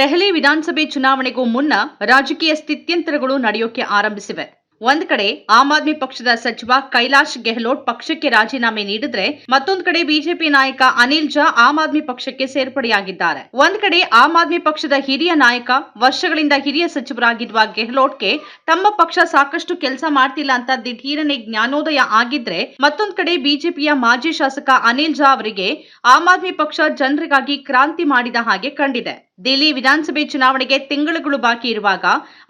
ದೆಹಲಿ ವಿಧಾನಸಭೆ ಚುನಾವಣೆಗೂ ಮುನ್ನ ರಾಜಕೀಯ ಸ್ಥಿತ್ಯಂತರಗಳು ನಡೆಯೋಕೆ ಆರಂಭಿಸಿವೆ. ಒಂದ್ ಕಡೆ ಆಮ್ ಆದ್ಮಿ ಪಕ್ಷದ ಸಚಿವ ಕೈಲಾಶ್ ಗೆಹ್ಲೋಟ್ ಪಕ್ಷಕ್ಕೆ ರಾಜೀನಾಮೆ ನೀಡಿದ್ರೆ ಮತ್ತೊಂದು ಕಡೆ ಬಿಜೆಪಿ ನಾಯಕ ಅನಿಲ್ ಜಾ ಆಮ್ ಆದ್ಮಿ ಪಕ್ಷಕ್ಕೆ ಸೇರ್ಪಡೆಯಾಗಿದ್ದಾರೆ. ಒಂದ್ ಕಡೆ ಆಮ್ ಆದ್ಮಿ ಪಕ್ಷದ ಹಿರಿಯ ನಾಯಕ, ವರ್ಷಗಳಿಂದ ಹಿರಿಯ ಸಚಿವರಾಗಿರುವ ಗೆಹ್ಲೋಟ್ಗೆ ತಮ್ಮ ಪಕ್ಷ ಸಾಕಷ್ಟು ಕೆಲಸ ಮಾಡ್ತಿಲ್ಲ ಅಂತ ದಿಢೀರನೆ ಜ್ಞಾನೋದಯ ಆಗಿದ್ರೆ ಮತ್ತೊಂದ್ ಕಡೆ ಬಿಜೆಪಿಯ ಮಾಜಿ ಶಾಸಕ ಅನಿಲ್ ಜಾ ಅವರಿಗೆ ಆಮ್ ಆದ್ಮಿ ಪಕ್ಷ ಜನರಿಗಾಗಿ ಕ್ರಾಂತಿ ಮಾಡಿದ ಹಾಗೆ ಕಂಡಿದೆ. ದಿಲ್ಲಿ ವಿಧಾನಸಭೆ ಚುನಾವಣೆಗೆ ತಿಂಗಳುಗಳು ಬಾಕಿ ಇರುವಾಗ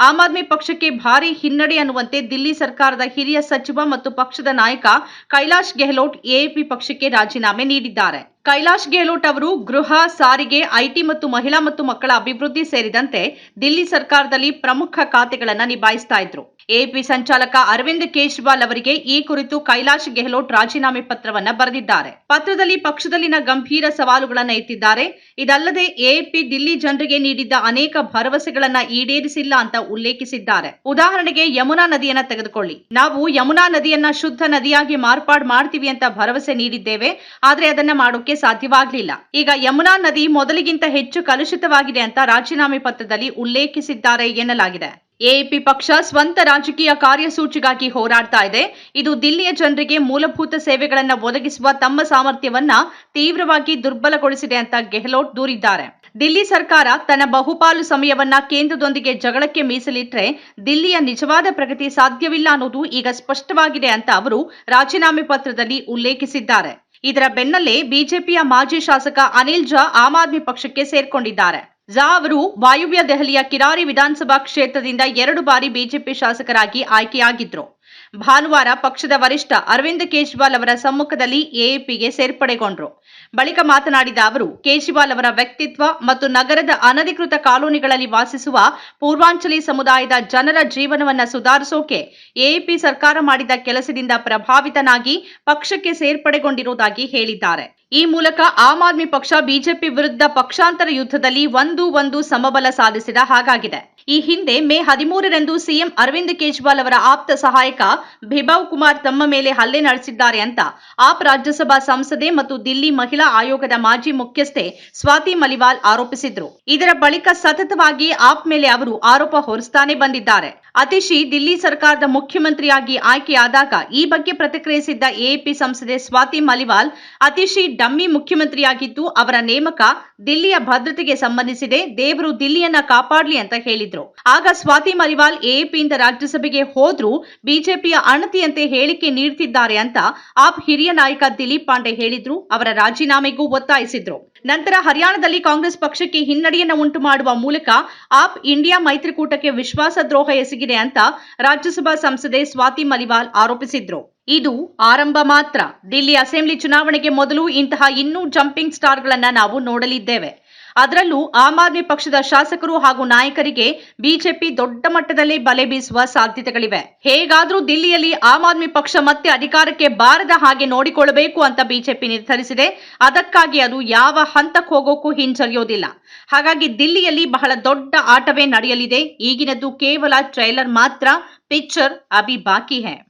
ಆಮ್ ಆದ್ಮಿ ಪಕ್ಷಕ್ಕೆ ಭಾರಿ ಹಿನ್ನಡೆ ಅನ್ನುವಂತೆ ದಿಲ್ಲಿ ಸರ್ಕಾರದ ಹಿರಿಯ ಸಚಿವ ಮತ್ತು ಪಕ್ಷದ ನಾಯಕ ಕೈಲಾಶ್ ಗೆಹ್ಲೋಟ್ ಎಎಪಿ ಪಕ್ಷಕ್ಕೆ ರಾಜೀನಾಮೆ ನೀಡಿದ್ದಾರೆ. ಕೈಲಾಶ್ ಗೆಹ್ಲೋಟ್ ಅವರು ಗೃಹ, ಸಾರಿಗೆ, ಐಟಿ ಮತ್ತು ಮಹಿಳಾ ಮತ್ತು ಮಕ್ಕಳ ಅಭಿವೃದ್ಧಿ ಸೇರಿದಂತೆ ದಿಲ್ಲಿ ಸರ್ಕಾರದಲ್ಲಿ ಪ್ರಮುಖ ಖಾತೆಗಳನ್ನು ನಿಭಾಯಿಸ್ತಾ ಇದ್ರು. ಎಪಿ ಸಂಚಾಲಕ ಅರವಿಂದ್ ಕೇಜ್ರಿವಾಲ್ ಅವರಿಗೆ ಈ ಕುರಿತು ಕೈಲಾಶ್ ಗೆಹ್ಲೋಟ್ ರಾಜೀನಾಮೆ ಪತ್ರವನ್ನ ಬರೆದಿದ್ದಾರೆ. ಪತ್ರದಲ್ಲಿ ಪಕ್ಷದಲ್ಲಿನ ಗಂಭೀರ ಸವಾಲುಗಳನ್ನು ಎತ್ತಿದ್ದಾರೆ. ಇದಲ್ಲದೆ ಎಪಿ ದಿಲ್ಲಿ ಜನರಿಗೆ ನೀಡಿದ್ದ ಅನೇಕ ಭರವಸೆಗಳನ್ನ ಈಡೇರಿಸಿಲ್ಲ ಅಂತ ಉಲ್ಲೇಖಿಸಿದ್ದಾರೆ. ಉದಾಹರಣೆಗೆ, ಯಮುನಾ ನದಿಯನ್ನ ತೆಗೆದುಕೊಳ್ಳಿ. ನಾವು ಯಮುನಾ ನದಿಯನ್ನ ಶುದ್ಧ ನದಿಯಾಗಿ ಮಾರ್ಪಾಡು ಮಾಡ್ತೀವಿ ಅಂತ ಭರವಸೆ ನೀಡಿದ್ದೇವೆ. ಆದರೆ ಅದನ್ನ ಮಾಡೋಕೆ ಸಾಧ್ಯವಾಗಲಿಲ್ಲ. ಈಗ ಯಮುನಾ ನದಿ ಮೊದಲಿಗಿಂತ ಹೆಚ್ಚು ಕಲುಷಿತವಾಗಿದೆ ಅಂತ ರಾಜೀನಾಮೆ ಪತ್ರದಲ್ಲಿ ಉಲ್ಲೇಖಿಸಿದ್ದಾರೆ ಎನ್ನಲಾಗಿದೆ. ಎಪಿ ಪಕ್ಷ ಸ್ವಂತ ರಾಜಕೀಯ ಕಾರ್ಯಸೂಚಿಗಾಗಿ ಹೋರಾಡ್ತಾ ಇದೆ. ಇದು ದಿಲ್ಲಿಯ ಜನರಿಗೆ ಮೂಲಭೂತ ಸೇವೆಗಳನ್ನು ಒದಗಿಸುವ ತಮ್ಮ ಸಾಮರ್ಥ್ಯವನ್ನ ತೀವ್ರವಾಗಿ ದುರ್ಬಲಗೊಳಿಸಿದೆ ಅಂತ ಗೆಹ್ಲೋಟ್ ದೂರಿದ್ದಾರೆ. ದಿಲ್ಲಿ ಸರ್ಕಾರ ತನ್ನ ಬಹುಪಾಲು ಸಮಯವನ್ನ ಕೇಂದ್ರದೊಂದಿಗೆ ಜಗಳಕ್ಕೆ ಮೀಸಲಿಟ್ಟರೆ ದಿಲ್ಲಿಯ ನಿಜವಾದ ಪ್ರಗತಿ ಸಾಧ್ಯವಿಲ್ಲ ಅನ್ನೋದು ಈಗ ಸ್ಪಷ್ಟವಾಗಿದೆ ಅಂತ ಅವರು ರಾಜೀನಾಮೆ ಪತ್ರದಲ್ಲಿ ಉಲ್ಲೇಖಿಸಿದ್ದಾರೆ. ಇದರ ಬೆನ್ನಲ್ಲೇ ಬಿಜೆಪಿಯ ಮಾಜಿ ಶಾಸಕ ಅನಿಲ್ ಜಾ ಆಮ್ ಆದ್ಮಿ ಪಕ್ಷಕ್ಕೆ ಸೇರ್ಕೊಂಡಿದ್ದಾರೆ. ಝಾ ಅವರು ವಾಯುವ್ಯ ದೆಹಲಿಯ ಕಿರಾರಿ ವಿಧಾನಸಭಾ ಕ್ಷೇತ್ರದಿಂದ ಎರಡು ಬಾರಿ ಬಿಜೆಪಿ ಶಾಸಕರಾಗಿ ಆಯ್ಕೆಯಾಗಿದ್ರು. ಭಾನುವಾರ ಪಕ್ಷದ ವರಿಷ್ಠ ಅರವಿಂದ್ ಕೇಜ್ರಿವಾಲ್ ಅವರ ಸಮ್ಮುಖದಲ್ಲಿ ಎಎಪಿಗೆ ಸೇರ್ಪಡೆಗೊಂಡರು. ಬಳಿಕ ಮಾತನಾಡಿದ ಅವರು, ಕೇಜ್ರಿವಾಲ್ ಅವರ ವ್ಯಕ್ತಿತ್ವ ಮತ್ತು ನಗರದ ಅನಧಿಕೃತ ಕಾಲೋನಿಗಳಲ್ಲಿ ವಾಸಿಸುವ ಪೂರ್ವಾಂಚಲಿ ಸಮುದಾಯದ ಜನರ ಜೀವನವನ್ನು ಸುಧಾರಿಸೋಕೆ ಎಎಪಿ ಸರ್ಕಾರ ಮಾಡಿದ ಕೆಲಸದಿಂದ ಪ್ರಭಾವಿತನಾಗಿ ಪಕ್ಷಕ್ಕೆ ಸೇರ್ಪಡೆಗೊಂಡಿರುವುದಾಗಿ ಹೇಳಿದ್ದಾರೆ. ಈ ಮೂಲಕ ಆಮ್ ಆದ್ಮಿ ಪಕ್ಷ, ಬಿಜೆಪಿ ವಿರುದ್ಧ ಪಕ್ಷಾಂತರ ಯುದ್ಧದಲ್ಲಿ ಒಂದು ಒಂದು ಸಮಬಲ ಸಾಧಿಸಿದ ಹಾಗಾಗಿದೆ. ಈ ಹಿಂದೆ ಮೇ ಹದಿಮೂರರಂದು ಸಿಎಂ ಅರವಿಂದ್ ಕೇಜ್ರಿವಾಲ್ ಅವರ ಆಪ್ತ ಸಹಾಯಕ ಭಿಭಾವ್ ಕುಮಾರ್ ತಮ್ಮ ಮೇಲೆ ಹಲ್ಲೆ ನಡೆಸಿದ್ದಾರೆ ಅಂತ ಆಪ್ ರಾಜ್ಯಸಭಾ ಸಂಸದೆ ಮತ್ತು ದಿಲ್ಲಿ ಮಹಿಳಾ ಆಯೋಗದ ಮಾಜಿ ಮುಖ್ಯಸ್ಥೆ ಸ್ವಾತಿ ಮಲಿವಾಲ್ ಆರೋಪಿಸಿದ್ರು. ಇದರ ಬಳಿಕ ಸತತವಾಗಿ ಆಪ್ ಮೇಲೆ ಅವರು ಆರೋಪ ಹೊರಿಸ್ತಾನೆ ಬಂದಿದ್ದಾರೆ. ಅತಿಶಿ ದಿಲ್ಲಿ ಸರ್ಕಾರದ ಮುಖ್ಯಮಂತ್ರಿಯಾಗಿ ಆಯ್ಕೆಯಾದಾಗ ಈ ಬಗ್ಗೆ ಪ್ರತಿಕ್ರಿಯಿಸಿದ್ದ ಎಎಪಿ ಸಂಸದೆ ಸ್ವಾತಿ ಮಲಿವಾಲ್, ಅತಿಶಿ ಡಮ್ಮಿ ಮುಖ್ಯಮಂತ್ರಿಯಾಗಿದ್ದು ಅವರ ನೇಮಕ ದಿಲ್ಲಿಯ ಭದ್ರತೆಗೆ ಸಂಬಂಧಿಸಿದೆ, ದೇವರು ದಿಲ್ಲಿಯನ್ನ ಕಾಪಾಡಲಿ ಅಂತ ಹೇಳಿದ್ರು. ಆಗ ಸ್ವಾತಿ ಮಲಿವಾಲ್ ಎಎಪಿಯಿಂದ ರಾಜ್ಯಸಭೆಗೆ ಹೋದ್ರೂ ಬಿಜೆಪಿಯ ಅಣತಿಯಂತೆ ಹೇಳಿಕೆ ನೀಡುತ್ತಿದ್ದಾರೆ ಅಂತ ಆಪ್ ಹಿರಿಯ ನಾಯಕ ದಿಲೀಪ್ ಪಾಂಡೆ ಹೇಳಿದ್ರು, ಅವರ ರಾಜೀನಾಮೆಗೂ ಒತ್ತಾಯಿಸಿದ್ರು. ನಂತರ ಹರಿಯಾಣದಲ್ಲಿ ಕಾಂಗ್ರೆಸ್ ಪಕ್ಷಕ್ಕೆ ಹಿನ್ನಡೆಯನ್ನು ಉಂಟು ಮಾಡುವ ಮೂಲಕ ಆಪ್ ಇಂಡಿಯಾ ಮೈತ್ರಿಕೂಟಕ್ಕೆ ವಿಶ್ವಾಸ ದ್ರೋಹ ಎಸಗಿದೆ ಅಂತ ರಾಜ್ಯಸಭಾ ಸಂಸದೆ ಸ್ವಾತಿ ಮಲಿವಾಲ್ ಆರೋಪಿಸಿದ್ರು. ಇದು ಆರಂಭ ಮಾತ್ರ. ದಿಲ್ಲಿ ಅಸೆಂಬ್ಲಿ ಚುನಾವಣೆಗೆ ಮೊದಲು ಇಂತಹ ಇನ್ನೂ ಜಂಪಿಂಗ್ ಸ್ಟಾರ್ಗಳನ್ನ ನಾವು ನೋಡಲಿದ್ದೇವೆ. ಅದರಲ್ಲೂ ಆಮ್ ಆದ್ಮಿ ಪಕ್ಷದ ಶಾಸಕರು ಹಾಗೂ ನಾಯಕರಿಗೆ ಬಿಜೆಪಿ ದೊಡ್ಡ ಮಟ್ಟದಲ್ಲಿ ಬಲೆ ಬೀಸುವ ಸಾಧ್ಯತೆಗಳಿವೆ. ಹೇಗಾದ್ರೂ ದಿಲ್ಲಿಯಲ್ಲಿ ಆಮ್ ಆದ್ಮಿ ಪಕ್ಷ ಮತ್ತೆ ಅಧಿಕಾರಕ್ಕೆ ಬಾರದ ಹಾಗೆ ನೋಡಿಕೊಳ್ಳಬೇಕು ಅಂತ ಬಿಜೆಪಿ ನಿರ್ಧರಿಸಿದೆ. ಅದಕ್ಕಾಗಿ ಅದು ಯಾವ ಹಂತಕ್ಕೆ ಹೋಗೋಕ್ಕೂ ಹಿಂಜರಿಯೋದಿಲ್ಲ. ಹಾಗಾಗಿ ದಿಲ್ಲಿಯಲ್ಲಿ ಬಹಳ ದೊಡ್ಡ ಆಟವೇ ನಡೆಯಲಿದೆ. ಈಗಿನದ್ದು ಕೇವಲ ಟ್ರೈಲರ್ ಮಾತ್ರ. ಪಿಕ್ಚರ್ ಅಭಿ ಬಾಕಿ ಹೈ.